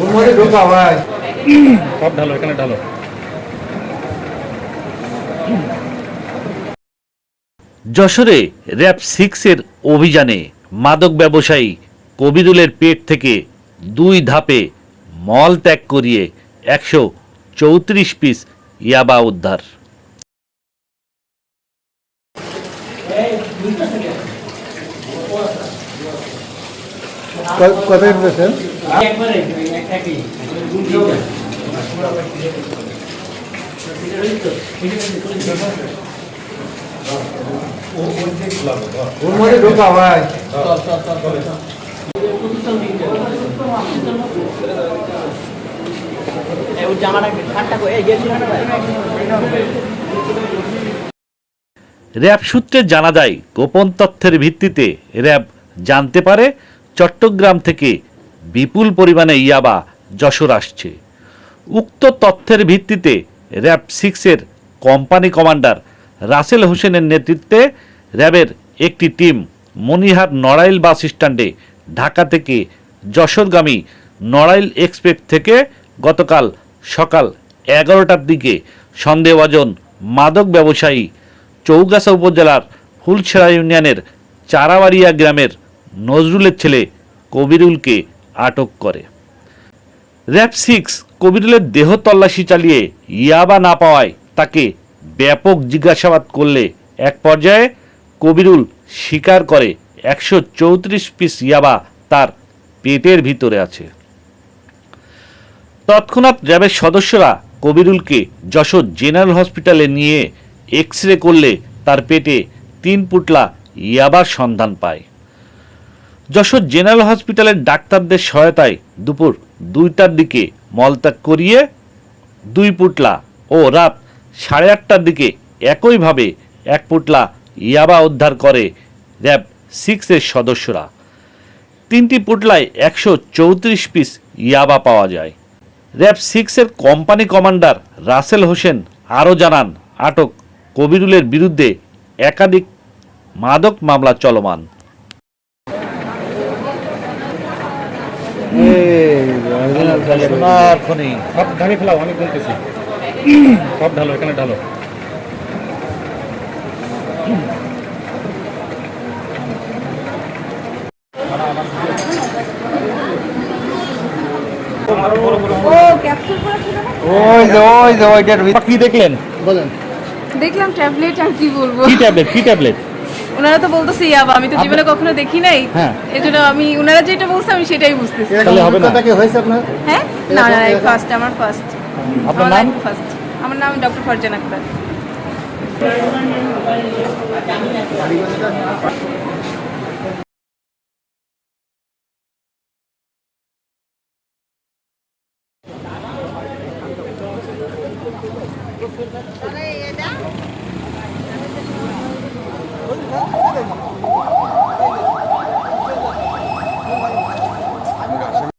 ওর মধ্যে ঢোকা ভাই। সব ঢালো এখানে ঢালো। যশোরে র্যাব সিক্সের অভিযানে মাদক ব্যবসায়ী কবিরুলের পেট থেকে দুই ধাপে মল ত্যাগ করিয়ে একশো চৌত্রিশ পিস ইয়াবা উদ্ধার। কত ঢোকা র্যাব সূত্রে জানা যায়, গোপন তথ্যের ভিত্তিতে র্যাব জানতে পারে চট্টগ্রাম থেকে বিপুল পরিমাণে ইয়াবা যশোর আসছে। উক্ত তথ্যের ভিত্তিতে র্যাব সিক্সের কোম্পানি কমান্ডার রাসেল হোসেনের নেতৃত্বে র্যাবের একটি টিম মনিহার নড়াইল বাস স্ট্যান্ডে ঢাকা থেকে যশোরগামী নড়াইল এক্সপ্রেস থেকে গতকাল সকাল এগারোটার দিকে সন্দেহভাজন মাদক ব্যবসায়ী চৌগাছা উপজেলার ফুলছেড়া ইউনিয়নের চারাবাড়িয়া গ্রামের নজরুলের ছেলে কবিরুলকে আটক করে। র্যাব সিক্স কবিরুলের দেহ তল্লাশি চালিয়ে ইয়াবা না পাওয়ায় তাকে ব্যাপক জিজ্ঞাসাবাদ করলে এক পর্যায়ে কবিরুল স্বীকার করে একশো চৌত্রিশ পিস ইয়াবা তার পেটের ভিতরে আছে। তৎক্ষণাৎ র্যাবের সদস্যরা কবিরুলকে যশোর জেনারেল হসপিটালে নিয়ে এক্স রে করলে তার পেটে তিন পুটলা ইয়াবার সন্ধান পায়। যশোর জেনারেল হসপিটালের ডাক্তারদের সহায়তায় দুপুর দুইটার দিকে মলত্যাগ করিয়ে দুই পুটলা ও রাত সাড়ে আটটার দিকে একইভাবে এক পুটলা ইয়াবা উদ্ধার করে র্যাব সিক্সের সদস্যরা। তিনটি পুটলায় একশো চৌত্রিশ পিস ইয়াবা পাওয়া যায়। র্যাব সিক্সের কোম্পানি কমান্ডার রাসেল হোসেন আরও জানান আটক কবিরুলের বিরুদ্ধে একাধিক মাদক মামলা চলমান। সব ঢালো। ওই যে ওই যে ওইটার কি দেখলেন? বলেন। দেখলাম ট্যাবলেট আর কি বলব। কি ট্যাবলেট কি ট্যাবলেট? ওনারা তো বলতেছে ইয়াবা আমি তো জীবনে কখনো দেখি নাই। হ্যাঁ। এজন্য আমি ওনারা যেটা বলছে আমি সেটাই বুঝতেছি। তাহলে হবে না। কি হয়েছে আপনার? হ্যাঁ? না না ফার্স্ট আমার ফার্স্ট আপনার নাম? ফার্স্ট আমার নাম doctor Farzan Akhtar Bana yedem.